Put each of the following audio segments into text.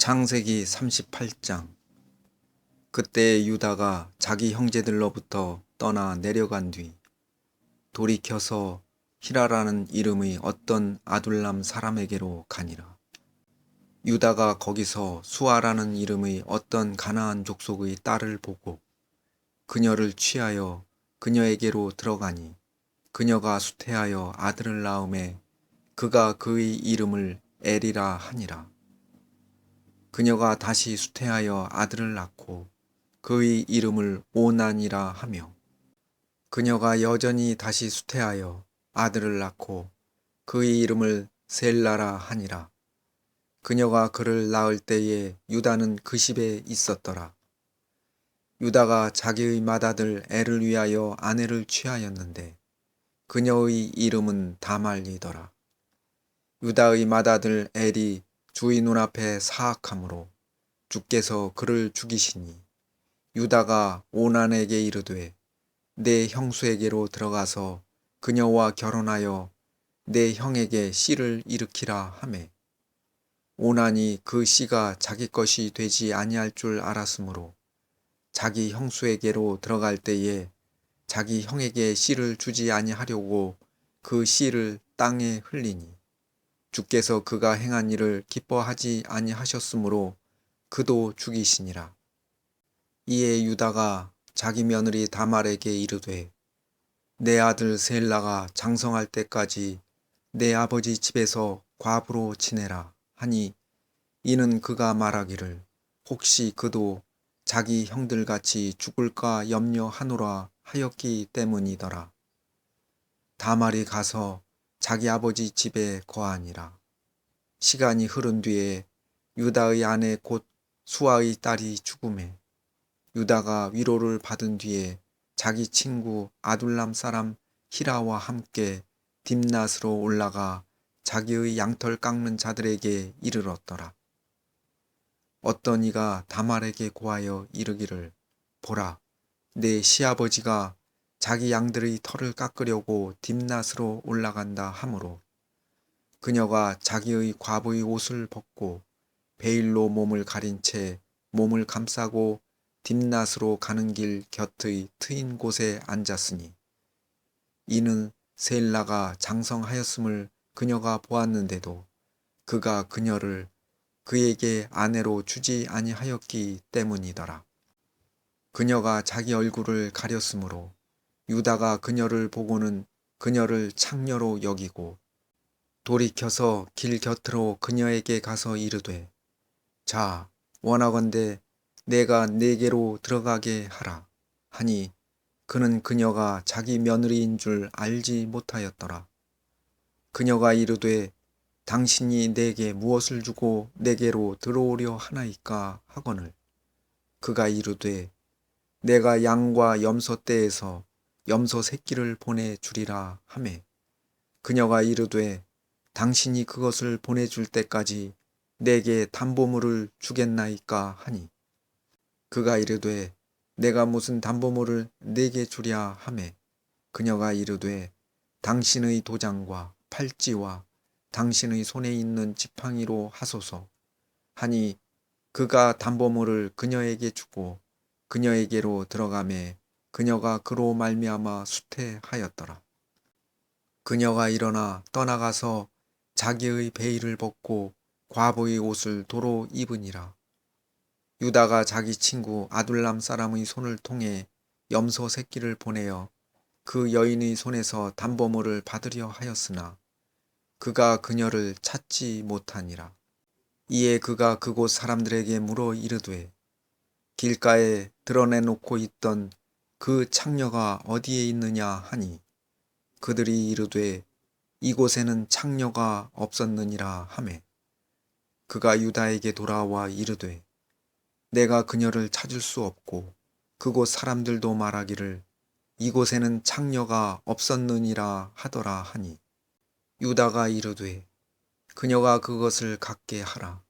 창세기 38장 그때 유다가 자기 형제들로부터 떠나 내려간 뒤 돌이켜서 히라라는 이름의 어떤 아둘람 사람에게로 가니라. 유다가 거기서 수아라는 이름의 어떤 가나안 족속의 딸을 보고 그녀를 취하여 그녀에게로 들어가니 그녀가 수태하여 아들을 낳음에 그가 그의 이름을 엘이라 하니라. 그녀가 다시 수태하여 아들을 낳고 그의 이름을 오난이라 하며 그녀가 여전히 다시 수태하여 아들을 낳고 그의 이름을 셀라라 하니라. 그녀가 그를 낳을 때에 유다는 그 집에 있었더라. 유다가 자기의 맏아들 애를 위하여 아내를 취하였는데 그녀의 이름은 다말리더라. 유다의 맏아들 엘이 주의 눈앞에 사악함으로 주께서 그를 죽이시니 유다가 오난에게 이르되 내 형수에게로 들어가서 그녀와 결혼하여 내 형에게 씨를 일으키라 하매. 오난이 그 씨가 자기 것이 되지 아니할 줄 알았으므로 자기 형수에게로 들어갈 때에 자기 형에게 씨를 주지 아니하려고 그 씨를 땅에 흘리니 주께서 그가 행한 일을 기뻐하지 아니하셨으므로 그도 죽이시니라. 이에 유다가 자기 며느리 다말에게 이르되 내 아들 셀라가 장성할 때까지 내 아버지 집에서 과부로 지내라 하니 이는 그가 말하기를 혹시 그도 자기 형들같이 죽을까 염려하노라 하였기 때문이더라. 다말이 가서 자기 아버지 집에 거하니라. 시간이 흐른 뒤에 유다의 아내 곧 수아의 딸이 죽음에 유다가 위로를 받은 뒤에 자기 친구 아둘람 사람 히라와 함께 딥낫으로 올라가 자기의 양털 깎는 자들에게 이르렀더라. 어떤 이가 다말에게 고하여 이르기를 보라 내 시아버지가 자기 양들의 털을 깎으려고 딥낫으로 올라간다 하므로 그녀가 자기의 과부의 옷을 벗고 베일로 몸을 가린 채 몸을 감싸고 딥낫으로 가는 길 곁의 트인 곳에 앉았으니 이는 셀라가 장성하였음을 그녀가 보았는데도 그가 그녀를 그에게 아내로 주지 아니하였기 때문이더라. 그녀가 자기 얼굴을 가렸으므로 유다가 그녀를 보고는 그녀를 창녀로 여기고 돌이켜서 길 곁으로 그녀에게 가서 이르되 자 원하건대 내가 내게로 들어가게 하라 하니 그는 그녀가 자기 며느리인 줄 알지 못하였더라. 그녀가 이르되 당신이 내게 무엇을 주고 내게로 들어오려 하나이까 하거늘 그가 이르되 내가 양과 염소 떼에서 염소 새끼를 보내 주리라 하매 그녀가 이르되 당신이 그것을 보내줄 때까지 내게 담보물을 주겠나이까 하니? 그가 이르되 내가 무슨 담보물을 내게 주랴 하매? 그녀가 이르되 당신의 도장과 팔찌와 당신의 손에 있는 지팡이로 하소서. 하니 그가 담보물을 그녀에게 주고 그녀에게로 들어가매 그녀가 그로 말미암아 수태하였더라. 그녀가 일어나 떠나가서 자기의 베일을 벗고 과부의 옷을 도로 입으니라. 유다가 자기 친구 아둘람 사람의 손을 통해 염소 새끼를 보내어 그 여인의 손에서 담보물을 받으려 하였으나 그가 그녀를 찾지 못하니라. 이에 그가 그곳 사람들에게 물어 이르되 길가에 드러내놓고 있던 그 창녀가 어디에 있느냐 하니 그들이 이르되 이곳에는 창녀가 없었느니라 하매 그가 유다에게 돌아와 이르되 내가 그녀를 찾을 수 없고 그곳 사람들도 말하기를 이곳에는 창녀가 없었느니라 하더라 하니 유다가 이르되 그녀가 그것을 갖게 하라.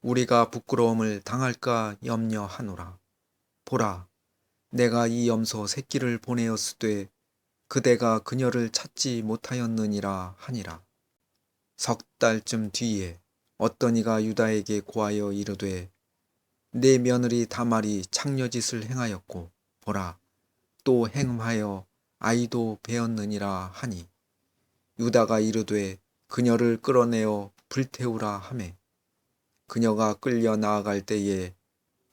우리가 부끄러움을 당할까 염려하노라. 보라 내가 이 염소 새끼를 보내었으되 그대가 그녀를 찾지 못하였느니라 하니라. 석 달쯤 뒤에 어떤 이가 유다에게 고하여 이르되 내 며느리 다말이 창녀짓을 행하였고 보라 또 행음하여 아이도 배었느니라 하니 유다가 이르되 그녀를 끌어내어 불태우라 하매 그녀가 끌려 나아갈 때에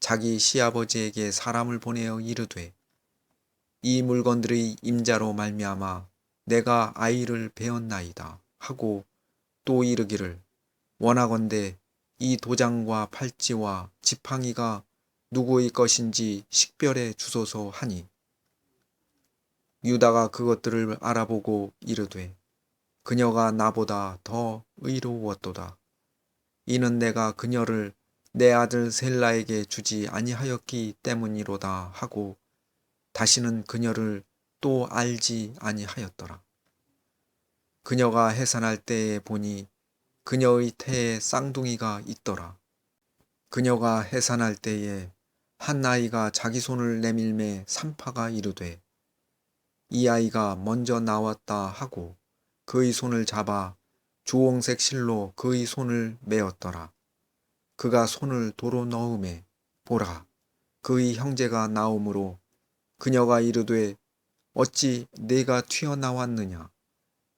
자기 시아버지에게 사람을 보내어 이르되 이 물건들의 임자로 말미암아 내가 아이를 배었나이다 하고 또 이르기를 원하건대 이 도장과 팔찌와 지팡이가 누구의 것인지 식별해 주소서 하니 유다가 그것들을 알아보고 이르되 그녀가 나보다 더 의로웠도다. 이는 내가 그녀를 내 아들 셀라에게 주지 아니하였기 때문이로다 하고 다시는 그녀를 또 알지 아니하였더라. 그녀가 해산할 때에 보니 그녀의 태에 쌍둥이가 있더라. 그녀가 해산할 때에 한 아이가 자기 손을 내밀매 산파가 이르되 이 아이가 먼저 나왔다 하고 그의 손을 잡아 주홍색 실로 그의 손을 메었더라. 그가 손을 도로 넣음에 보라. 그의 형제가 나오므로 그녀가 이르되 어찌 내가 튀어나왔느냐?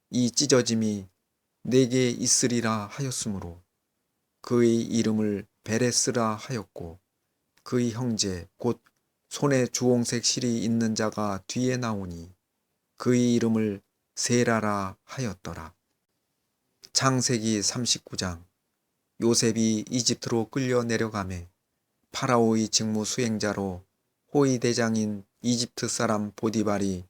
이 찢어짐이 내게 있으리라 하였으므로 그의 이름을 베레스라 하였고 그의 형제 곧 손에 주홍색 실이 있는 자가 뒤에 나오니 그의 이름을 세라라 하였더라. 창세기 39장 요셉이 이집트로 끌려 내려가매 파라오의 직무 수행자로 호위 대장인 이집트 사람 보디발이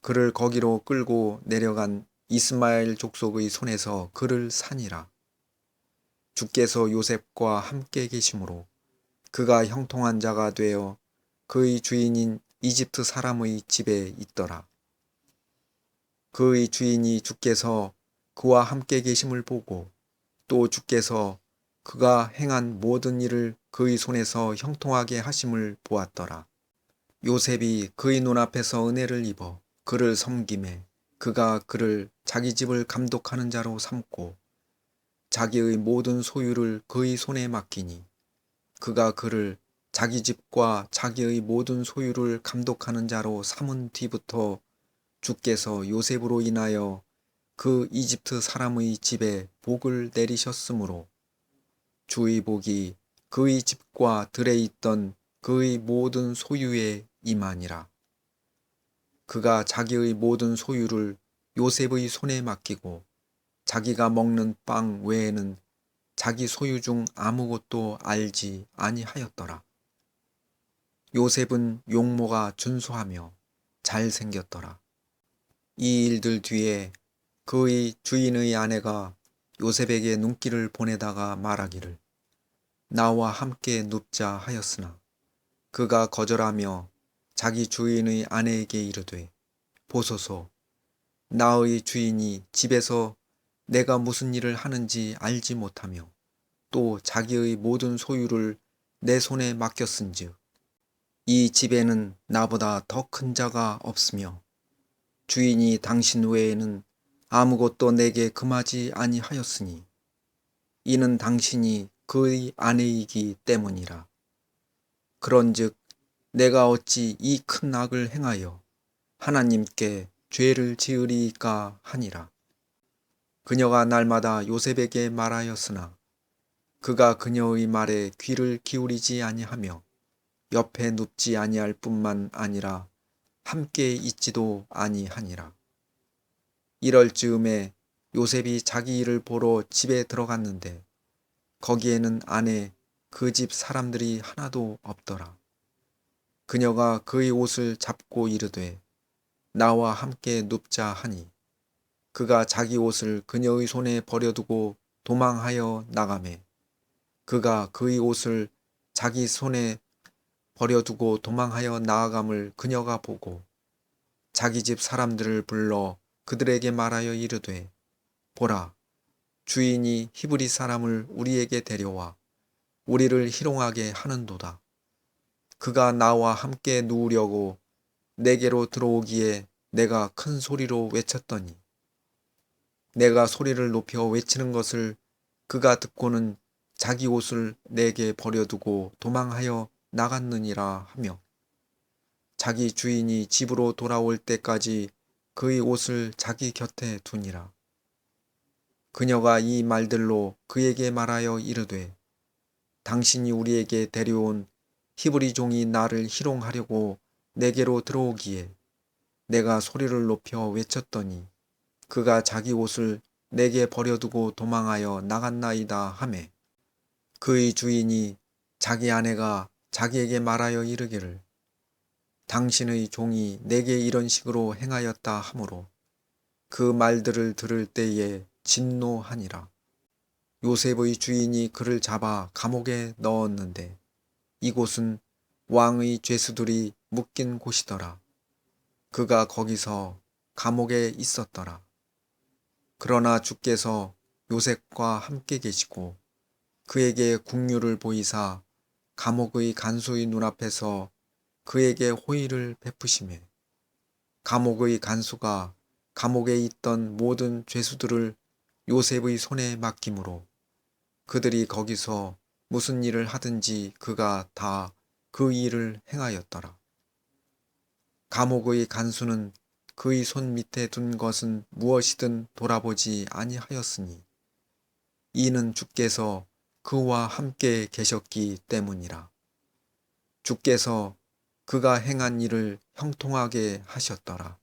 그를 거기로 끌고 내려간 이스마엘 족속의 손에서 그를 산이라. 주께서 요셉과 함께 계심으로 그가 형통한 자가 되어 그의 주인인 이집트 사람의 집에 있더라. 그의 주인이 주께서 그와 함께 계심을 보고 또 주께서 그가 행한 모든 일을 그의 손에서 형통하게 하심을 보았더라. 요셉이 그의 눈앞에서 은혜를 입어 그를 섬김에 그가 그를 자기 집을 감독하는 자로 삼고 자기의 모든 소유를 그의 손에 맡기니 그가 그를 자기 집과 자기의 모든 소유를 감독하는 자로 삼은 뒤부터 주께서 요셉으로 인하여 그 이집트 사람의 집에 복을 내리셨으므로 주의 복이 그의 집과 들에 있던 그의 모든 소유에 임하니라. 그가 자기의 모든 소유를 요셉의 손에 맡기고 자기가 먹는 빵 외에는 자기 소유 중 아무것도 알지 아니하였더라. 요셉은 용모가 준수하며 잘생겼더라. 이 일들 뒤에 그의 주인의 아내가 요셉에게 눈길을 보내다가 말하기를 나와 함께 눕자 하였으나 그가 거절하며 자기 주인의 아내에게 이르되 보소서 나의 주인이 집에서 내가 무슨 일을 하는지 알지 못하며 또 자기의 모든 소유를 내 손에 맡겼은즉 이 집에는 나보다 더 큰 자가 없으며 주인이 당신 외에는 아무것도 내게 금하지 아니하였으니 이는 당신이 그의 아내이기 때문이라. 그런즉 내가 어찌 이 큰 악을 행하여 하나님께 죄를 지으리까 하니라. 그녀가 날마다 요셉에게 말하였으나 그가 그녀의 말에 귀를 기울이지 아니하며 옆에 눕지 아니할 뿐만 아니라 함께 있지도 아니하니라. 이럴 즈음에 요셉이 자기 일을 보러 집에 들어갔는데 거기에는 안에 그 집 사람들이 하나도 없더라. 그녀가 그의 옷을 잡고 이르되 나와 함께 눕자 하니 그가 자기 옷을 그녀의 손에 버려두고 도망하여 나가매 그가 그의 옷을 자기 손에 버려두고 도망하여 나아감을 그녀가 보고 자기 집 사람들을 불러 그들에게 말하여 이르되 보라 주인이 히브리 사람을 우리에게 데려와 우리를 희롱하게 하는도다. 그가 나와 함께 누우려고 내게로 들어오기에 내가 큰 소리로 외쳤더니 내가 소리를 높여 외치는 것을 그가 듣고는 자기 옷을 내게 버려두고 도망하여 나갔느니라 하며 자기 주인이 집으로 돌아올 때까지 그의 옷을 자기 곁에 두니라. 그녀가 이 말들로 그에게 말하여 이르되 당신이 우리에게 데려온 히브리 종이 나를 희롱하려고 내게로 들어오기에 내가 소리를 높여 외쳤더니 그가 자기 옷을 내게 버려두고 도망하여 나갔나이다 하매 그의 주인이 자기 아내가 자기에게 말하여 이르기를 당신의 종이 내게 이런 식으로 행하였다 하므로 그 말들을 들을 때에 진노하니라. 요셉의 주인이 그를 잡아 감옥에 넣었는데 이곳은 왕의 죄수들이 묶인 곳이더라. 그가 거기서 감옥에 있었더라. 그러나 주께서 요셉과 함께 계시고 그에게 국류를 보이사 감옥의 간수의 눈앞에서 그에게 호의를 베푸시매 감옥의 간수가 감옥에 있던 모든 죄수들을 요셉의 손에 맡김으로 그들이 거기서 무슨 일을 하든지 그가 다 그 일을 행하였더라. 감옥의 간수는 그의 손 밑에 둔 것은 무엇이든 돌아보지 아니하였으니 이는 주께서 그와 함께 계셨기 때문이라. 주께서 그가 행한 일을 형통하게 하셨더라.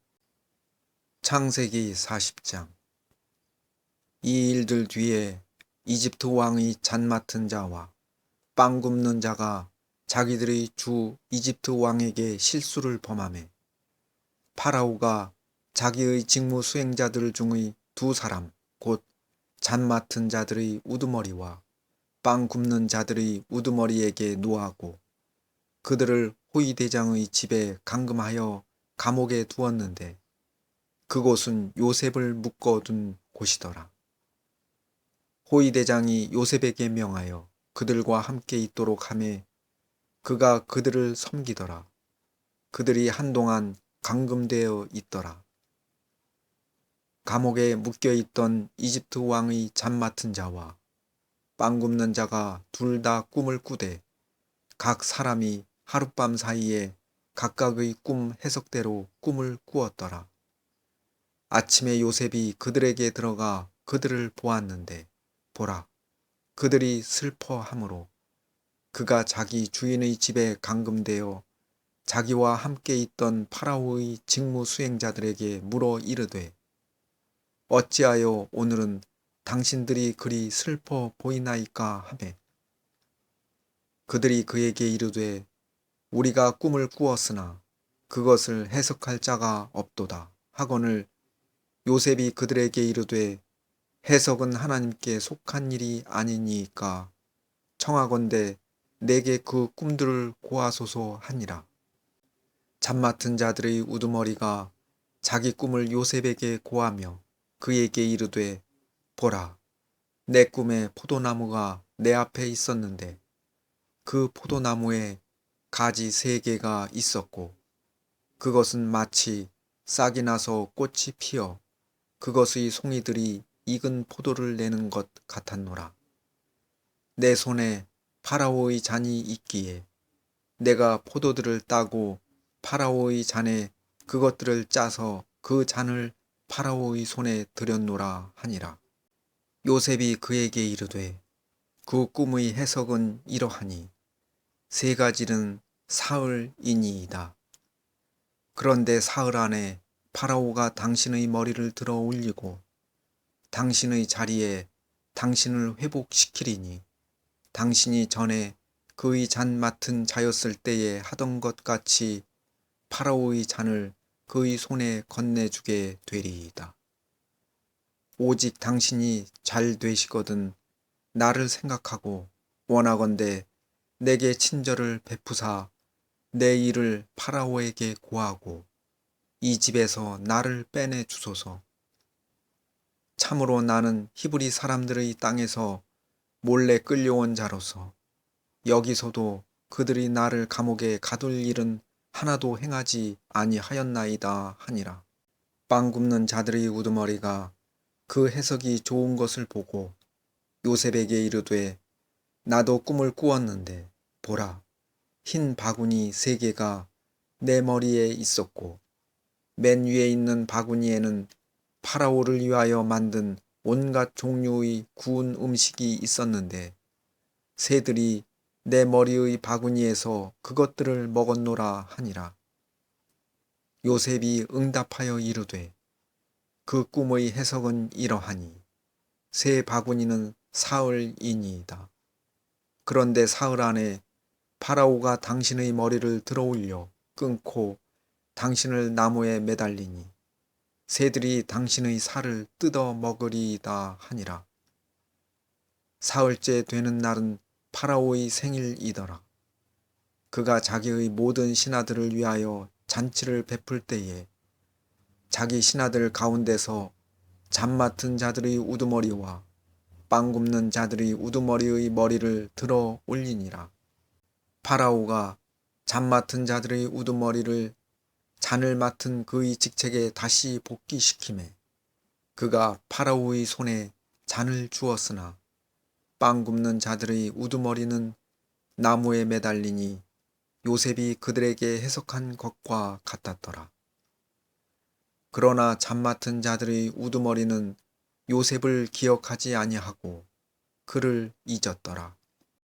창세기 40장 이 일들 뒤에 이집트 왕의 잔 맡은 자와 빵 굽는 자가 자기들의 주 이집트 왕에게 실수를 범함해 파라오가 자기의 직무 수행자들 중의 두 사람 곧 잔 맡은 자들의 우두머리와 빵 굽는 자들의 우두머리에게 노하고 그들을 호위대장의 집에 감금하여 감옥에 두었는데 그곳은 요셉을 묶어둔 곳이더라. 호위대장이 요셉에게 명하여 그들과 함께 있도록 하매 그가 그들을 섬기더라. 그들이 한동안 감금되어 있더라. 감옥에 묶여 있던 이집트 왕의 잠 맡은 자와 빵 굽는 자가 둘 다 꿈을 꾸되 각 사람이 하룻밤 사이에 각각의 꿈 해석대로 꿈을 꾸었더라. 아침에 요셉이 그들에게 들어가 그들을 보았는데 보라 그들이 슬퍼하므로 그가 자기 주인의 집에 감금되어 자기와 함께 있던 파라오의 직무 수행자들에게 물어 이르되 어찌하여 오늘은 당신들이 그리 슬퍼 보이나이까 하매 그들이 그에게 이르되 우리가 꿈을 꾸었으나 그것을 해석할 자가 없도다 하거늘 요셉이 그들에게 이르되 해석은 하나님께 속한 일이 아니니까 청하건대 내게 그 꿈들을 고하소서 하니라. 잠 맡은 자들의 우두머리가 자기 꿈을 요셉에게 고하며 그에게 이르되 보라 내 꿈에 포도나무가 내 앞에 있었는데 그 포도나무에 가지 세 개가 있었고 그것은 마치 싹이 나서 꽃이 피어 그것의 송이들이 익은 포도를 내는 것 같았노라. 내 손에 파라오의 잔이 있기에 내가 포도들을 따고 파라오의 잔에 그것들을 짜서 그 잔을 파라오의 손에 들였노라 하니라. 요셉이 그에게 이르되 그 꿈의 해석은 이러하니 세 가지는 사흘이니이다. 그런데 사흘 안에 파라오가 당신의 머리를 들어 올리고 당신의 자리에 당신을 회복시키리니 당신이 전에 그의 잔 맡은 자였을 때에 하던 것 같이 파라오의 잔을 그의 손에 건네주게 되리이다. 오직 당신이 잘 되시거든 나를 생각하고 원하건대 내게 친절을 베푸사 내 일을 파라오에게 고하고 이 집에서 나를 빼내 주소서. 참으로 나는 히브리 사람들의 땅에서 몰래 끌려온 자로서 여기서도 그들이 나를 감옥에 가둘 일은 하나도 행하지 아니하였나이다 하니라. 빵 굽는 자들의 우두머리가 그 해석이 좋은 것을 보고 요셉에게 이르되 나도 꿈을 꾸었는데 보라 흰 바구니 세 개가 내 머리에 있었고 맨 위에 있는 바구니에는 파라오를 위하여 만든 온갖 종류의 구운 음식이 있었는데 새들이 내 머리의 바구니에서 그것들을 먹었노라 하니라. 요셉이 응답하여 이르되 그 꿈의 해석은 이러하니 새 바구니는 사흘이니이다. 그런데 사흘 안에 파라오가 당신의 머리를 들어올려 끊고 당신을 나무에 매달리니 새들이 당신의 살을 뜯어 먹으리이다 하니라. 사흘째 되는 날은 파라오의 생일이더라. 그가 자기의 모든 신하들을 위하여 잔치를 베풀 때에 자기 신하들 가운데서 잠 맡은 자들의 우두머리와 빵 굽는 자들의 우두머리의 머리를 들어 올리니라. 파라오가 잠 맡은 자들의 우두머리를 잔을 맡은 그의 직책에 다시 복귀시키매 그가 파라오의 손에 잔을 주었으나 빵 굽는 자들의 우두머리는 나무에 매달리니 요셉이 그들에게 해석한 것과 같았더라. 그러나 잠 맡은 자들의 우두머리는 요셉을 기억하지 아니하고 그를 잊었더라.